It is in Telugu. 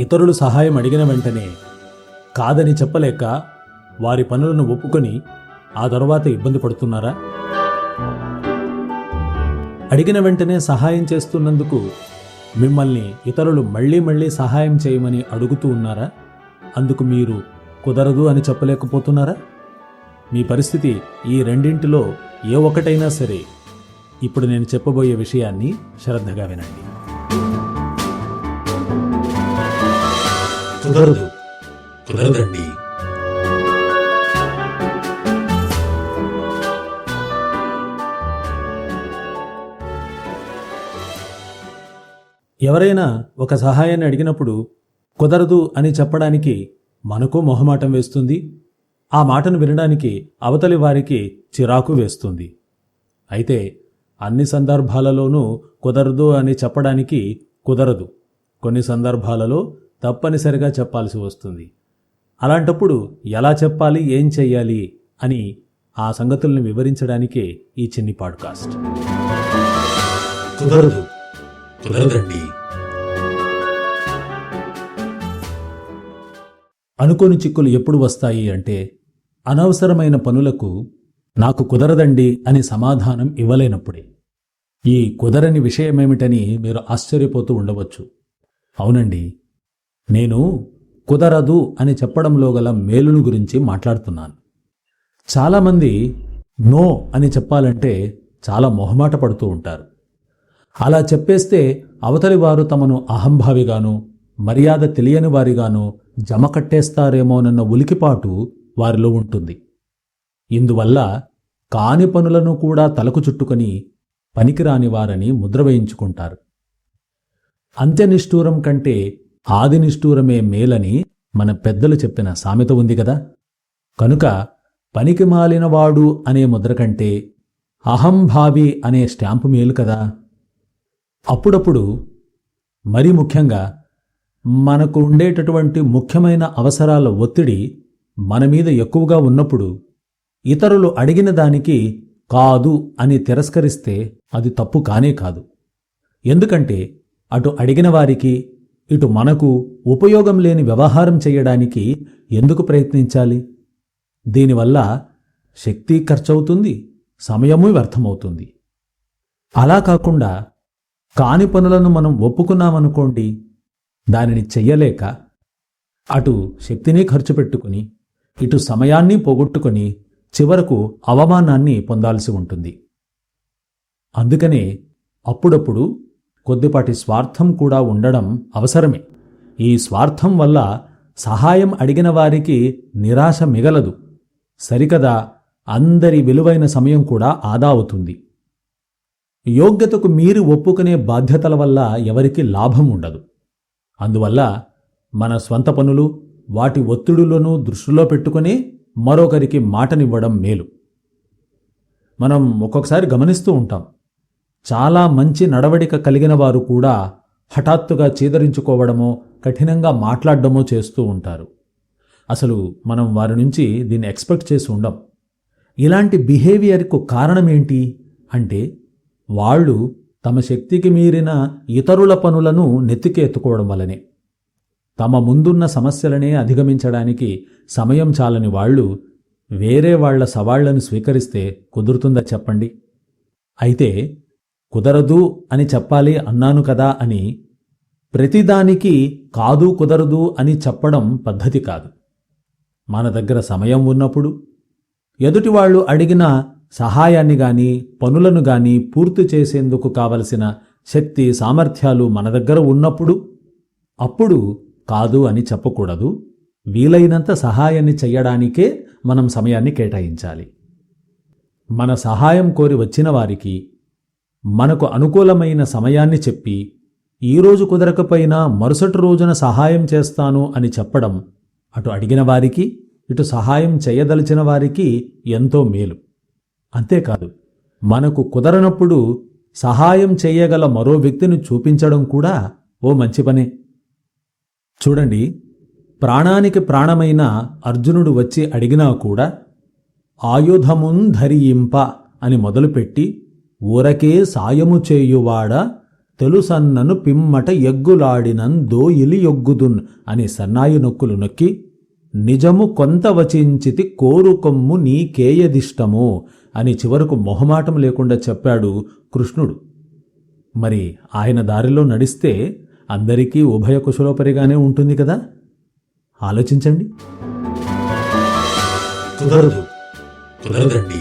ఇతరులు సహాయం అడిగిన వెంటనే కాదని చెప్పలేక వారి పనులను ఒప్పుకొని ఆ తర్వాత ఇబ్బంది పడుతున్నారా? అడిగిన వెంటనే సహాయం చేస్తున్నందుకు మిమ్మల్ని ఇతరులు మళ్ళీ మళ్ళీ సహాయం చేయమని అడుగుతూ ఉన్నారా? అందుకు మీరు కుదరదు అని చెప్పలేకపోతున్నారా? మీ పరిస్థితి ఈ రెండింటిలో ఏ ఒక్కటైనా సరే ఇప్పుడు నేను చెప్పబోయే విషయాన్ని శ్రద్ధగా వినండి. కుదరదు. కుదరదండి. ఎవరైనా ఒక సహాయాన్ని అడిగినప్పుడు కుదరదు అని చెప్పడానికి మనకు మొహమాటం వేస్తుంది. ఆ మాటను వినడానికి అవతలి వారికి చిరాకు వేస్తుంది. అయితే అన్ని సందర్భాలలోనూ కుదరదు అని చెప్పడానికి కుదరదు. కొన్ని సందర్భాలలో తప్పనిసరిగా చెప్పాల్సి వస్తుంది. అలాంటప్పుడు ఎలా చెప్పాలి ఏం చెయ్యాలి అని ఆ సంగతుల్ని వివరించడానికే ఈ చిన్ని పాడ్కాస్ట్. కుదరదు. కుదరదండి. అనుకోని చిక్కులు ఎప్పుడు వస్తాయి అంటే అనవసరమైన పనులకు నాకు కుదరదండి అని సమాధానం ఇవ్వలేనప్పుడే. ఈ కుదరని విషయమేమిటని మీరు ఆశ్చర్యపోతూ ఉండవచ్చు. అవునండి నేను కుదరదు అని చెప్పడంలో గల మేలును గురించి మాట్లాడుతున్నాను. చాలామంది నో అని చెప్పాలంటే చాలా మొహమాట పడుతూ ఉంటారు. అలా చెప్పేస్తే అవతలి వారు తమను అహంభావిగాను మర్యాద తెలియని వారిగాను జమ కట్టేస్తారేమోనన్న ఉలికిపాటు వారిలో ఉంటుంది. ఇందువల్ల కాని పనులను కూడా తలకు చుట్టుకొని పనికిరాని వారని ముద్ర వేయించుకుంటారు. అంత్యనిష్ఠూరం కంటే ఆది నిష్ఠూరమే మేలని మన పెద్దలు చెప్పిన సామెత ఉంది కదా. కనుక పనికి మాలినవాడు అనే ముద్ర కంటే అహంభావి అనే స్టాంపు మేలు కదా. అప్పుడప్పుడు మరీ ముఖ్యంగా మనకు ఉండేటటువంటి ముఖ్యమైన అవసరాల ఒత్తిడి మన మీద ఎక్కువగా ఉన్నప్పుడు ఇతరులు అడిగిన దానికి కాదు అని తిరస్కరిస్తే అది తప్పు కానే కాదు. ఎందుకంటే అటు అడిగిన వారికి ఇటు మనకు ఉపయోగం లేని వ్యవహారం చేయడానికి ఎందుకు ప్రయత్నించాలి? దీనివల్ల శక్తి ఖర్చవుతుంది సమయము వ్యర్థమవుతుంది. అలా కాకుండా కాని పనులను మనం ఒప్పుకున్నామనుకోండి దానిని చెయ్యలేక అటు శక్తిని ఖర్చు పెట్టుకుని ఇటు సమయాన్ని పోగొట్టుకుని చివరకు అవమానాన్ని పొందాల్సి ఉంటుంది. అందుకనే అప్పుడప్పుడు కొద్దిపాటి స్వార్థం కూడా ఉండడం అవసరమే. ఈ స్వార్థం వల్ల సహాయం అడిగిన వారికి నిరాశ మిగలదు. సరికదా అందరి విలువైన సమయం కూడా ఆదా అవుతుంది. యోగ్యతకు మీరు ఒప్పుకునే బాధ్యతల వల్ల ఎవరికి లాభం ఉండదు. అందువల్ల మన స్వంత పనులు వాటి ఒత్తిడులను దృష్టిలో పెట్టుకుని మరొకరికి మాటనివ్వడం మేలు. మనం ఒక్కొక్కసారి గమనిస్తూ ఉంటాం. చాలా మంచి నడవడిక కలిగిన వారు కూడా హఠాత్తుగా చీదరించుకోవడమో కఠినంగా మాట్లాడడమో చేస్తూ ఉంటారు. అసలు మనం వారి నుంచి దీన్ని ఎక్స్పెక్ట్ చేసి ఉండం. ఇలాంటి బిహేవియర్కు కారణమేంటి? అంటే వాళ్ళు తమ శక్తికి మీరిన ఇతరుల పనులను నెత్తికెత్తుకోవడం వలనే వల్లనే. తమ ముందున్న సమస్యలనే అధిగమించడానికి సమయం చాలని వాళ్ళు వేరే వాళ్ళ సవాళ్ళను స్వీకరిస్తే కుదురుతుందా చెప్పండి? అయితే కుదరదు అని చెప్పాలి అన్నాను కదా అని ప్రతిదానికి కాదు కుదరదు అని చెప్పడం పద్ధతి కాదు. మన దగ్గర సమయం ఉన్నప్పుడు ఎదుటివాళ్ళు అడిగిన సహాయాన్ని గాని పనులను గాని పూర్తి చేసేందుకు కావలసిన శక్తి సామర్థ్యాలు మన దగ్గర ఉన్నప్పుడు అప్పుడు కాదు అని చెప్పకూడదు. వీలైనంత సహాయాన్ని చెయ్యడానికే మనం సమయాన్ని కేటాయించాలి. మన సహాయం కోరి వచ్చిన వారికి మనకు అనుకూలమైన సమయాన్ని చెప్పి ఈరోజు కుదరకపోయినా మరుసటి రోజున సహాయం చేస్తాను అని చెప్పడం అటు అడిగిన వారికి ఇటు సహాయం చేయదలిచిన వారికి ఎంతో మేలు. అంతేకాదు మనకు కుదరనప్పుడు సహాయం చేయగల మరో వ్యక్తిని చూపించడం కూడా ఓ మంచి పనే. చూడండి ప్రాణానికి ప్రాణమైన అర్జునుడు వచ్చి అడిగినా కూడా ఆయుధమున్ ధరియింప అని మొదలుపెట్టి ఊరకే సాయము చేయువాడ తెలుసన్నను పిమ్మట ఎగ్గులాడినన్ దోయిలి యొగ్గుదున్ అని సన్నాయి నొక్కులు నొక్కి నిజము కొంత వచించితి కోరుకొమ్ము నీకేయదిష్టము అని చివరకు మొహమాటం లేకుండా చెప్పాడు కృష్ణుడు. మరి ఆయన దారిలో నడిస్తే అందరికీ ఉభయ కుశలోపరిగానే ఉంటుంది కదా? ఆలోచించండి. కుదరదు కుదరదండి